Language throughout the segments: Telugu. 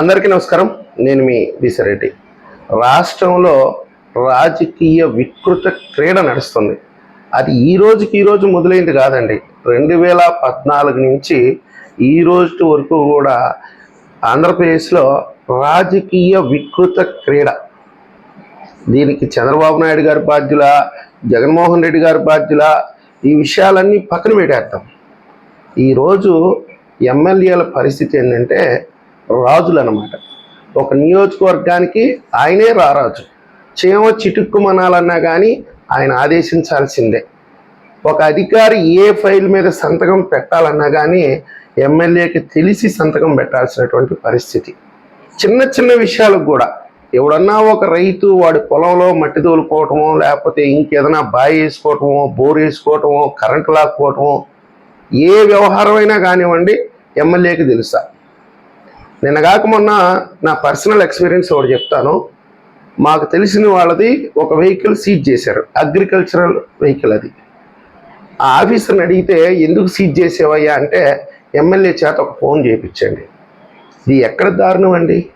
అందరికీ నమస్కారం. నేను మీ బిసిరెడ్డి రాష్ట్రంలో రాజకీయ వికృత క్రీడ నడుస్తుంది. అది ఈ రోజుకి ఈ రోజు మొదలైంది కాదండి. రెండు వేల పద్నాలుగు నుంచి ఈ రోజు వరకు కూడా ఆంధ్రప్రదేశ్లో రాజకీయ వికృత క్రీడ. దీనికి చంద్రబాబు నాయుడు గారి బాధ్యుల జగన్మోహన్ రెడ్డి గారి బాధ్యుల ఈ విషయాలన్నీ పక్కన పెట్టేస్తాం ఈరోజు ఎమ్మెల్యేల పరిస్థితి ఏంటంటే రాజులు అనమాట ఒక నియోజకవర్గానికి ఆయనే రారాజు. చేమ చిటుక్కుమనాలన్నా కానీ ఆయన ఆదేశించాల్సిందే. ఒక అధికారి ఏ ఫైల్ మీద సంతకం పెట్టాలన్నా కానీ ఎమ్మెల్యేకి తెలిసి సంతకం పెట్టాల్సినటువంటి పరిస్థితి. చిన్న చిన్న విషయాలకు కూడా. ఎవడన్నా ఒక రైతు వాడి పొలంలో మట్టి తోలుకోవటమో లేకపోతే ఇంకేదైనా బావి వేసుకోవటమో బోర్ వేసుకోవటమో కరెంటు లాక్కోవటమో ఏ వ్యవహారమైనా కానివ్వండి ఎమ్మెల్యేకి తెలుసా? నిన్న కాక మొన్న నా పర్సనల్ ఎక్స్పీరియన్స్ ఒకటి చెప్తాను. మాకు తెలిసిన వాళ్ళది ఒక వెహికల్ సీజ్ చేశారు. అగ్రికల్చరల్ వెహికల్ అది. ఆ ఆఫీసర్ని అడిగితే ఎందుకు సీజ్ చేసేవయ్యా? అంటే ఎమ్మెల్యే చేత ఒక ఫోన్ చేయించండి ఇది ఎక్కడ దారుణం అండి?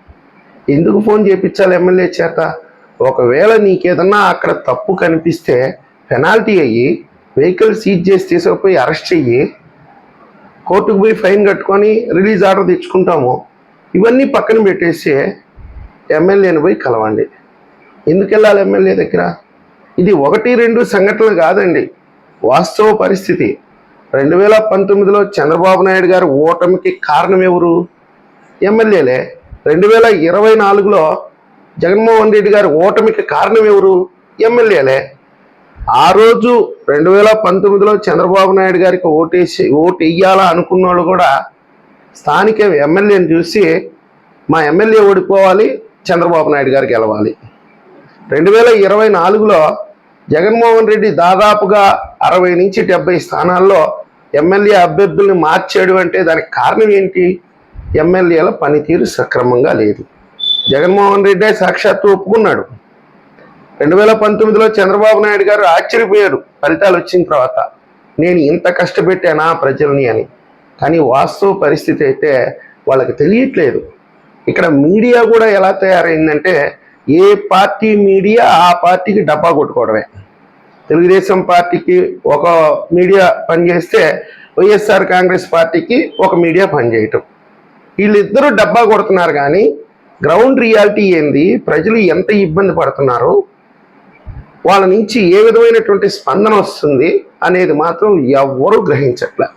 ఎందుకు ఫోన్ చేయించాలి ఎమ్మెల్యే చేత? ఒకవేళ నీకేదన్నా అక్కడ తప్పు కనిపిస్తే పెనాల్టీ అయ్యి వెహికల్ సీజ్ చేసి తీసుకుపోయి అరెస్ట్ చెయ్యి. కోర్టుకు పోయి ఫైన్ కట్టుకొని రిలీజ్ ఆర్డర్ తెచ్చుకుంటాము. ఇవన్నీ పక్కన పెట్టేసి ఎమ్మెల్యేని పోయి కలవండి. ఎందుకు వెళ్ళాలి ఎమ్మెల్యే దగ్గర? ఇది ఒకటి రెండు సంఘటనలు కాదండి. వాస్తవ పరిస్థితి. రెండు వేల పంతొమ్మిదిలో చంద్రబాబు నాయుడు గారు ఓటమికి కారణం ఎవరు? ఎమ్మెల్యేలే. రెండు వేల ఇరవై నాలుగులో జగన్మోహన్ రెడ్డి గారి ఓటమికి కారణం ఎవరు? ఎమ్మెల్యేలే. ఆ రోజు రెండు వేల పంతొమ్మిదిలో చంద్రబాబు నాయుడు గారికి ఓటేసి ఓటు వెయ్యాలా అనుకున్న వాళ్ళు కూడా స్థానిక ఎమ్మెల్యేని చూసి మా ఎమ్మెల్యే ఓడిపోవాలి చంద్రబాబు నాయుడు గారికి గెలవాలి. రెండు వేల ఇరవై నాలుగులో జగన్మోహన్ రెడ్డి దాదాపుగా అరవై నుంచి డెబ్బై స్థానాల్లో ఎమ్మెల్యే అభ్యర్థుల్ని మార్చాడు అంటే దానికి కారణం ఏంటి? ఎమ్మెల్యేల పనితీరు సక్రమంగా లేదు. జగన్మోహన్ రెడ్డే సాక్షాత్తు ఒప్పుకున్నాడు. రెండు వేల పంతొమ్మిదిలో చంద్రబాబు నాయుడు గారు ఆశ్చర్యపోయారు. ఫలితాలు వచ్చిన తర్వాత నేను ఇంత కష్టపెట్టానా ప్రజల్ని అని. కానీ వాస్తవ పరిస్థితి అయితే వాళ్ళకి తెలియట్లేదు. ఇక్కడ మీడియా కూడా ఎలా తయారైందంటే ఏ పార్టీ మీడియా ఆ పార్టీకి డబ్బా కొట్టుకోవడమే. తెలుగుదేశం పార్టీకి ఒక మీడియా పనిచేస్తే వైఎస్ఆర్ కాంగ్రెస్ పార్టీకి ఒక మీడియా పనిచేయటం. వీళ్ళిద్దరూ డబ్బా కొడుతున్నారు కానీ గ్రౌండ్ రియాలిటీ ఏంది? ప్రజలు ఎంత ఇబ్బంది పడుతున్నారు? వాళ్ళ నుంచి ఏ విధమైనటువంటి స్పందన వస్తుంది అనేది మాత్రం ఎవ్వరూ గ్రహించట్లే.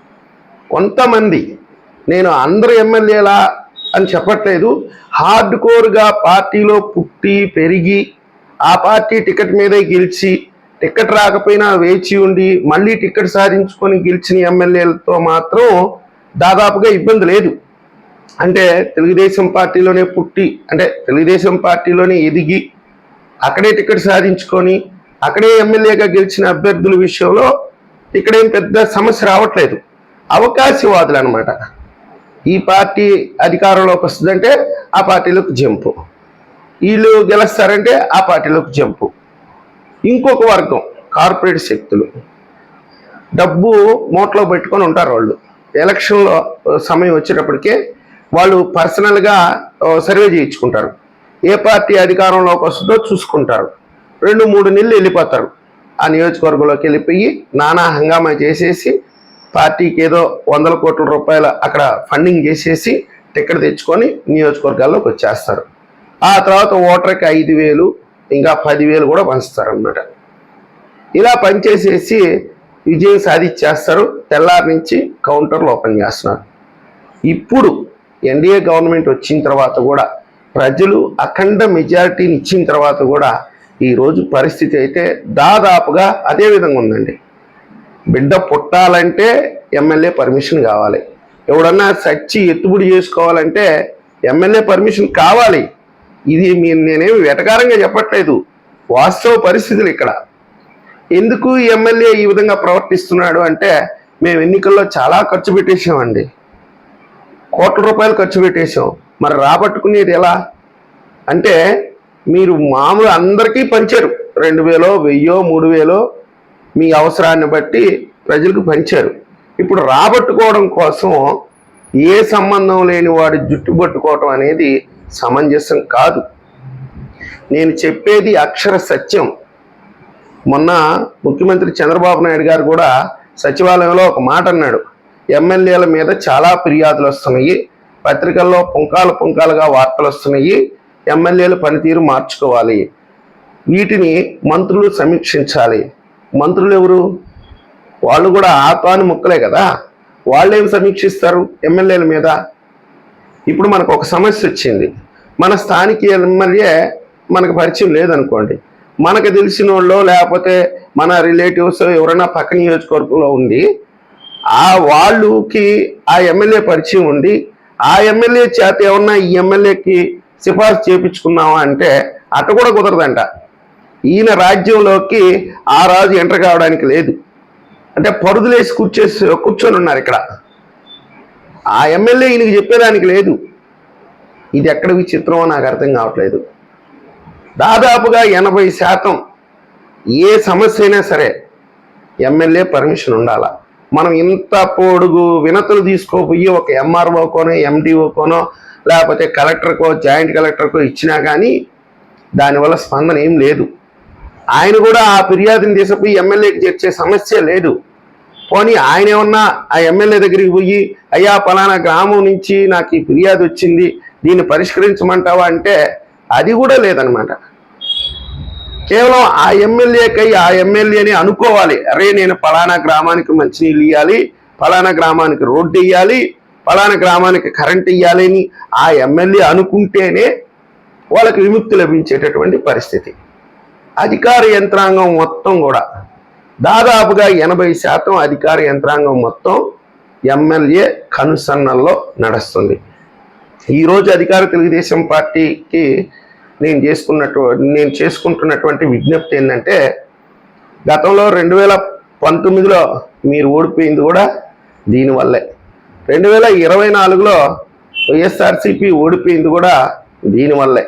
కొంతమంది నేను అందరు ఎమ్మెల్యేలా అని చెప్పట్లేదు హార్డ్ కోర్గా పార్టీలో పుట్టి పెరిగి ఆ పార్టీ టికెట్ మీదే గెలిచి టికెట్ రాకపోయినా వేచి ఉండి మళ్ళీ టికెట్ సాధించుకొని గెలిచిన ఎమ్మెల్యేలతో మాత్రం దాదాపుగా ఇబ్బంది లేదు. అంటే తెలుగుదేశం పార్టీలోనే పుట్టి అంటే తెలుగుదేశం పార్టీలోనే ఎదిగి అక్కడే టికెట్ సాధించుకొని అక్కడే ఎమ్మెల్యేగా గెలిచిన అభ్యర్థుల విషయంలో ఇక్కడేం పెద్ద సమస్య రావట్లేదు. అవకాశవాదులు అనమాట ఈ పార్టీ అధికారంలోకి వస్తుందంటే ఆ పార్టీలోకి జంపు. వీళ్ళు గెలుస్తారంటే ఆ పార్టీలోకి జంపు. ఇంకొక వర్గం కార్పొరేట్ శక్తులు. డబ్బు మూటలో పెట్టుకొని ఉంటారు వాళ్ళు. ఎలక్షన్లో సమయం వచ్చేటప్పటికే వాళ్ళు పర్సనల్గా సర్వే చేయించుకుంటారు. ఏ పార్టీ అధికారంలోకి వస్తుందో చూసుకుంటారు. రెండు మూడు నెలలు వెళ్ళిపోతారు. ఆ నియోజకవర్గంలోకి వెళ్ళిపోయి నానా హంగామా చేసేసి పార్టీకి ఏదో వందల కోట్ల రూపాయల అక్కడ ఫండింగ్ చేసేసి టికెట్ తెచ్చుకొని నియోజకవర్గాల్లోకి వచ్చేస్తారు. ఆ తర్వాత ఓటర్కి ఐదు వేలు ఇంకా పదివేలు కూడా పంచుతారు అన్నమాట ఇలా పనిచేసేసి విజయం సాధించేస్తారు. తెల్లారి నుంచి కౌంటర్లు ఓపెన్ చేస్తున్నారు. ఇప్పుడు ఎన్డీఏ గవర్నమెంట్ వచ్చిన తర్వాత కూడా ప్రజలు అఖండ మెజారిటీని ఇచ్చిన తర్వాత కూడా ఈరోజు పరిస్థితి అయితే దాదాపుగా అదే విధంగా ఉందండి. బిడ్డ పుట్టాలంటే ఎమ్మెల్యే పర్మిషన్ కావాలి. ఎవడన్నా సచ్చి ఎత్తుబడి చేసుకోవాలంటే ఎమ్మెల్యే పర్మిషన్ కావాలి. ఇది మీ నేనేమి వెటకారంగా చెప్పట్లేదు. వాస్తవ పరిస్థితులు ఇక్కడ. ఎందుకు ఎమ్మెల్యే ఈ విధంగా ప్రవర్తిస్తున్నాడు అంటే మేము ఎన్నికల్లో చాలా ఖర్చు పెట్టేసామండి కోట్ల రూపాయలు ఖర్చు పెట్టేశాం. మరి రాబట్టుకునేది ఎలా? అంటే మీరు మామూలు అందరికీ పంచారు. రెండు వేలో వెయ్యో మూడు వేలో మీ అవసరాన్ని బట్టి ప్రజలకు పంచారు. ఇప్పుడు రాబట్టుకోవడం కోసం ఏ సంబంధం లేని వాడి జుట్టు పట్టుకోవటం అనేది సమంజసం కాదు. నేను చెప్పేది అక్షర సత్యం. మొన్న ముఖ్యమంత్రి చంద్రబాబు నాయుడు గారు కూడా సచివాలయంలో ఒక మాట అన్నాడు. ఎమ్మెల్యేల మీద చాలా ఫిర్యాదులు వస్తున్నాయి. పత్రికల్లో పుంకాలు పుంకాలుగా వార్తలు వస్తున్నాయి. ఎమ్మెల్యేల పనితీరు మార్చుకోవాలి. వీటిని మంత్రులు సమీక్షించాలి. మంత్రులు ఎవరు? వాళ్ళు కూడా ఆతాను ముక్కలే కదా. వాళ్ళు ఏం సమీక్షిస్తారు ఎమ్మెల్యేల మీద? ఇప్పుడు మనకు ఒక సమస్య వచ్చింది. మన స్థానిక ఎమ్మెల్యే మనకు పరిచయం లేదనుకోండి. మనకు తెలిసిన వాళ్ళు లేకపోతే మన రిలేటివ్స్ ఎవరైనా పక్క నియోజకవర్గంలో ఉండి ఆ వాళ్ళకి ఆ ఎమ్మెల్యే పరిచయం ఉండి ఆ ఎమ్మెల్యే చేత ఏమన్నా ఈ ఎమ్మెల్యేకి సిఫార్సు చేపించుకున్నావా అంటే అట్ట కూడా కుదరదంట. ఈయన రాజ్యంలోకి ఆ రాజు ఎంటర్ కావడానికి లేదు. అంటే పరుదులేసి కూర్చేసి కూర్చొని ఉన్నారు ఇక్కడ. ఆ ఎమ్మెల్యే ఈయనకి చెప్పేదానికి లేదు. ఇది ఎక్కడ విచిత్రమో నాకు అర్థం కావట్లేదు. దాదాపుగా ఎనభై శాతం ఏ సమస్య అయినా సరే ఎమ్మెల్యే పర్మిషన్ ఉండాల. మనం ఇంత పొడుగు వినతులు తీసుకోపోయి ఒక ఎంఆర్ఓకోనో ఎండిఓకోనో లేకపోతే కలెక్టర్కో జాయింట్ కలెక్టర్కో ఇచ్చినా కానీ దానివల్ల స్పందన ఏం లేదు. ఆయన కూడా ఆ ఫిర్యాదుని తీసుకుపోయి ఎమ్మెల్యేకి చేర్చే సమస్య లేదు. పోనీ ఆయన ఏమన్నా ఆ ఎమ్మెల్యే దగ్గరికి పోయి అయ్యా పలానా గ్రామం నుంచి నాకు ఈ ఫిర్యాదు వచ్చింది దీన్ని పరిష్కరించమంటావా? అంటే అది కూడా లేదనమాట కేవలం ఆ ఎమ్మెల్యేకై ఆ ఎమ్మెల్యేని అనుకోవాలి. అరే నేను పలానా గ్రామానికి మంచినీళ్ళు ఇవ్వాలి పలానా గ్రామానికి రోడ్డు ఇవ్వాలి పలానా గ్రామానికి కరెంట్ ఇవ్వాలి ఆ ఎమ్మెల్యే అనుకుంటేనే వాళ్ళకి విముక్తి లభించేటటువంటి పరిస్థితి. అధికార యంత్రాంగం మొత్తం కూడా దాదాపుగా ఎనభై శాతం అధికార యంత్రాంగం మొత్తం ఎమ్మెల్యే కనుసన్నల్లో నడుస్తుంది. ఈరోజు అధికార తెలుగుదేశం పార్టీకి నేను చేసుకున్నట్టు నేను చేసుకుంటున్నటువంటి విజ్ఞప్తి ఏంటంటే గతంలో రెండు వేల పంతొమ్మిదిలో మీరు ఓడిపోయింది కూడా దీనివల్లే. రెండు వేల ఇరవై నాలుగులో వైఎస్ఆర్సీపీ ఓడిపోయింది కూడా దీనివల్లే.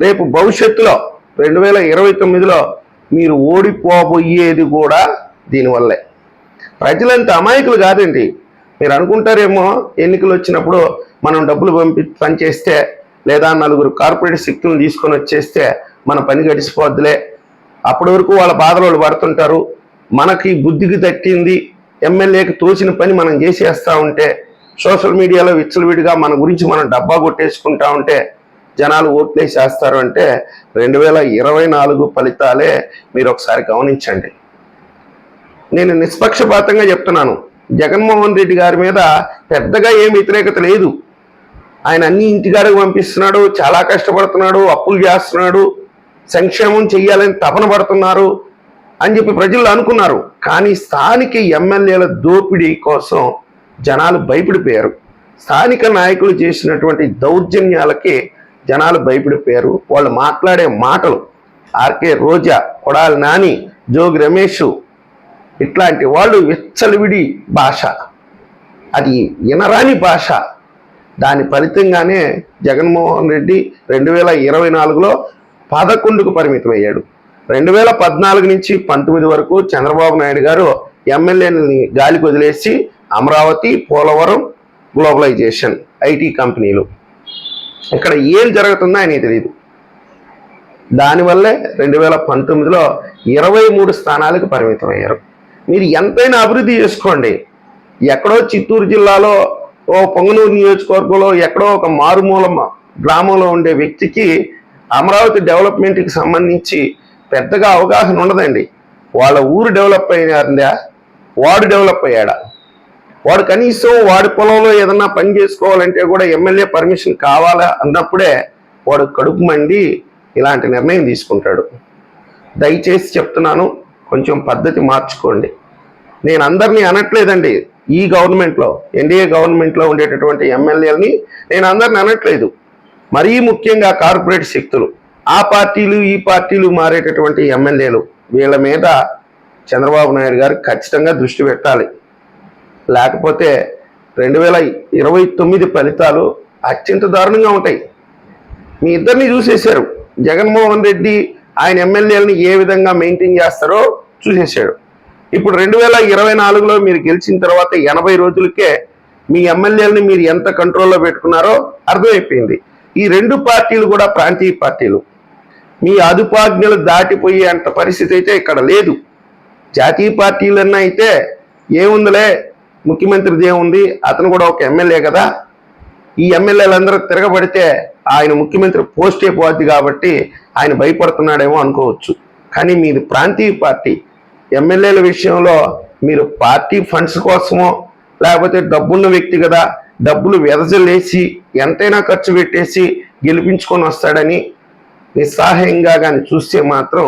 రేపు భవిష్యత్తులో రెండు వేల ఇరవై తొమ్మిదిలో మీరు ఓడిపోబోయేది కూడా దీనివల్లే. ప్రజలంత అమాయకులు కాదండి మీరు అనుకుంటారేమో ఎన్నికలు వచ్చినప్పుడు మనం డబ్బులు పంపి పనిచేస్తే లేదా నలుగురు కార్పొరేట్ శక్తులను తీసుకొని వచ్చేస్తే మన పని గడిచిపోద్దులే. అప్పటి వరకు వాళ్ళ బాధలు పడుతుంటారు. మనకి బుద్ధికి తట్టింది ఎమ్మెల్యేకి తోచిన పని మనం చేసేస్తా ఉంటే సోషల్ మీడియాలో విచ్చలవిడిగా మన గురించి మనం డబ్బా కొట్టేసుకుంటా ఉంటే జనాలు ఓట్లేసేస్తారు అంటే రెండు వేల ఇరవై నాలుగు ఫలితాలే మీరు ఒకసారి గమనించండి. నేను నిష్పక్షపాతంగా చెప్తున్నాను. జగన్మోహన్ రెడ్డి గారి మీద పెద్దగా ఏం వ్యతిరేకత లేదు. ఆయన అన్ని ఇంటిగారికి పంపిస్తున్నాడు చాలా కష్టపడుతున్నాడు అప్పులు చేస్తున్నాడు సంక్షేమం చెయ్యాలని తపన పడుతున్నారు అని చెప్పి ప్రజలు అనుకున్నారు. కానీ స్థానిక ఎమ్మెల్యేల దోపిడీ కోసం జనాలు భయపడిపోయారు. స్థానిక నాయకులు చేసినటువంటి దౌర్జన్యాలకి జనాలు భయపడిపోయారు. వాళ్ళు మాట్లాడే మాటలు ఆర్కే రోజా కొడాలి నాని జోగి రమేష్ ఇట్లాంటి వాళ్ళు విచ్చలవిడి భాష. అది వినరాని భాష. దాని ఫలితంగానే జగన్మోహన్ రెడ్డి రెండు వేల ఇరవై నాలుగులో పదకొండుకు పరిమితమయ్యాడు. రెండు వేల పద్నాలుగు నుంచి పంతొమ్మిది వరకు చంద్రబాబు నాయుడు గారు ఎమ్మెల్యేని గాలికి వదిలేసి అమరావతి పోలవరం గ్లోబలైజేషన్ ఐటీ కంపెనీలు. ఇక్కడ ఏం జరుగుతుందో ఆయనకి తెలియదు దానివల్లే రెండు వేల పంతొమ్మిదిలో ఇరవై మూడు స్థానాలకు పరిమితం అయ్యారు మీరు ఎంతైనా అభివృద్ధి చేసుకోండి. ఎక్కడో చిత్తూరు జిల్లాలో ఓ పొంగనూరు నియోజకవర్గంలో ఎక్కడో ఒక మారుమూల గ్రామంలో ఉండే వ్యక్తికి అమరావతి డెవలప్మెంట్కి సంబంధించి పెద్దగా అవగాహన ఉండదండి. వాళ్ళ ఊరు డెవలప్ అయ్యారా వాడు డెవలప్ అయ్యాడా? వాడు కనీసం వాడి పొలంలో ఏదన్నా పని చేసుకోవాలంటే కూడా ఎమ్మెల్యే పర్మిషన్ కావాలా అన్నప్పుడే వాడు కడుపు మండి ఇలాంటి నిర్ణయం తీసుకుంటాడు. దయచేసి చెప్తున్నాను కొంచెం పద్ధతి మార్చుకోండి. నేను అందరినీ అనట్లేదండి ఈ గవర్నమెంట్లో ఎన్డీఏ గవర్నమెంట్లో ఉండేటటువంటి ఎమ్మెల్యేలని నేను అందరిని అనట్లేదు. మరీ ముఖ్యంగా కార్పొరేట్ శక్తులు ఆ పార్టీలు ఈ పార్టీలు మారేటటువంటి ఎమ్మెల్యేలు వీళ్ళ మీద చంద్రబాబు నాయుడు గారు ఖచ్చితంగా దృష్టి పెట్టాలి. లేకపోతే రెండు వేల ఇరవై తొమ్మిది ఫలితాలు అత్యంత దారుణంగా ఉంటాయి. మీ ఇద్దరిని చూసేశారు. జగన్మోహన్ రెడ్డి ఆయన ఎమ్మెల్యేలని ఏ విధంగా మెయింటైన్ చేస్తారో చూసేశాడు. ఇప్పుడు రెండు వేల ఇరవై నాలుగులో మీరు గెలిచిన తర్వాత ఎనభై రోజులకే మీ ఎమ్మెల్యేలని మీరు ఎంత కంట్రోల్లో పెట్టుకున్నారో అర్థమైపోయింది. ఈ రెండు పార్టీలు కూడా ప్రాంతీయ పార్టీలు. మీ అదుపాజ్ఞలు దాటిపోయే అంత పరిస్థితి అయితే ఇక్కడ లేదు. జాతీయ పార్టీలన్నా అయితే ఏముందిలే? ముఖ్యమంత్రిది ఏముంది అతను కూడా ఒక ఎమ్మెల్యే కదా. ఈ ఎమ్మెల్యేలందరూ తిరగబడితే ఆయన ముఖ్యమంత్రి పోస్ట్ అయిపోద్ది కాబట్టి ఆయన భయపడుతున్నాడేమో అనుకోవచ్చు. కానీ మీది ప్రాంతీయ పార్టీ. ఎమ్మెల్యేల విషయంలో మీరు పార్టీ ఫండ్స్ కోసమో లేకపోతే డబ్బున్న వ్యక్తి కదా డబ్బులు వెదజలేసి ఎంతైనా ఖర్చు పెట్టేసి గెలిపించుకొని వస్తాడని నిస్సహాయంగా కానీ చూస్తే మాత్రం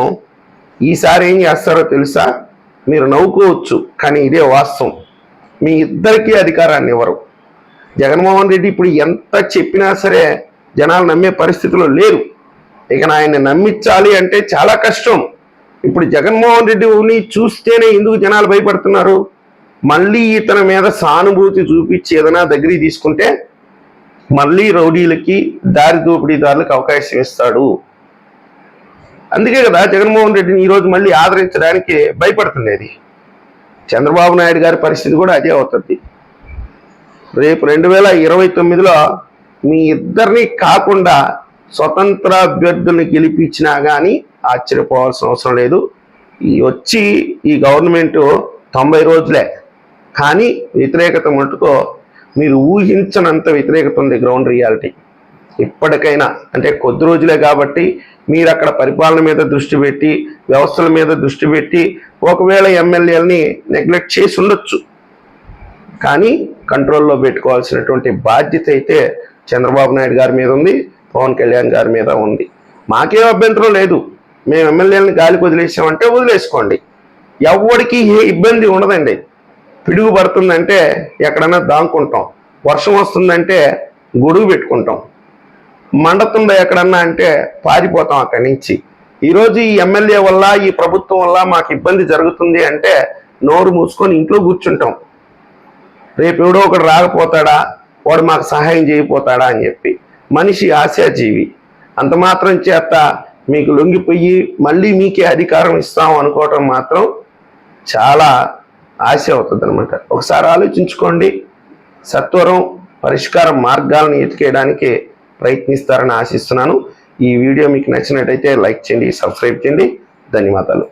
ఈసారి ఏం చేస్తారో తెలుసా? మీరు నవ్వుకోవచ్చు కానీ ఇదే వాస్తవం. మీ ఇద్దరికీ అధికారాన్ని ఇవ్వరు. జగన్మోహన్ రెడ్డి ఇప్పుడు ఎంత చెప్పినా సరే జనాలు నమ్మే పరిస్థితిలో లేరు. ఇక ఆయన్ని నమ్మించాలి అంటే చాలా కష్టం. ఇప్పుడు జగన్మోహన్ రెడ్డిని చూస్తేనే ఎందుకు జనాలు భయపడుతున్నారు? మళ్ళీ ఇతని మీద సానుభూతి చూపించి ఏదైనా దగ్గరికి తీసుకుంటే మళ్ళీ రౌడీలకి దారి దోపిడీదారులకు అవకాశం ఇస్తాడు. అందుకే కదా జగన్మోహన్ రెడ్డిని ఈరోజు మళ్ళీ ఆదరించడానికి భయపడుతుండేది. చంద్రబాబు నాయుడు గారి పరిస్థితి కూడా అదే అవుతుంది. రేపు రెండు వేల ఇరవై తొమ్మిదిలో మీ ఇద్దరిని కాకుండా స్వతంత్ర అభ్యర్థుల్ని గెలిపించినా కానీ ఆశ్చర్యపోవాల్సిన అవసరం లేదు. ఈ వచ్చి ఈ గవర్నమెంటు తొంభై రోజులే. కానీ వ్యతిరేకత మటుకో మీరు ఊహించనంత వ్యతిరేకత ఉంది గ్రౌండ్ రియాలిటీ. ఇప్పటికైనా అంటే కొద్ది రోజులే కాబట్టి మీరు అక్కడ పరిపాలన మీద దృష్టి పెట్టి వ్యవస్థల మీద దృష్టి పెట్టి ఒకవేళ ఎమ్మెల్యేలని నెగ్లెక్ట్ చేసి ఉండొచ్చు. కానీ కంట్రోల్లో పెట్టుకోవాల్సినటువంటి బాధ్యత అయితే చంద్రబాబు నాయుడు గారి మీద ఉంది పవన్ కళ్యాణ్ గారి మీద ఉంది. మాకేం అభ్యంతరం లేదు. మేము ఎమ్మెల్యేలను గాలికి వదిలేసామంటే వదిలేసుకోండి. ఎవరికి ఏ ఇబ్బంది ఉండదండి. పిడుగు పడుతుందంటే ఎక్కడైనా దాంకుంటాం వర్షం వస్తుందంటే గొడుగు పెట్టుకుంటాం. మండుతుందా ఎక్కడన్నా అంటే పారిపోతాం అక్కడి నుంచి. ఈరోజు ఈ ఎమ్మెల్యే వల్ల ఈ ప్రభుత్వం వల్ల మాకు ఇబ్బంది జరుగుతుంది అంటే నోరు మూసుకొని ఇంట్లో కూర్చుంటాం. రేపు ఎవడో ఒకడు రాకపోతాడా వాడు మాకు సహాయం చేయపోతాడా అని చెప్పి. మనిషి ఆశాజీవి. అంత మాత్రం చేత మీకు లొంగిపోయి మళ్ళీ మీకే అధికారం ఇస్తాం అనుకోవటం మాత్రం చాలా ఆశ అవుతుంది అనమాట ఒకసారి ఆలోచించుకోండి. సత్వరం పరిష్కార మార్గాలను ఎతికేయడానికి ప్రయత్నిస్తారని ఆశిస్తున్నాను. ఈ వీడియో మీకు నచ్చినట్టయితే లైక్ చేయండి సబ్స్క్రైబ్ చేయండి. ధన్యవాదాలు.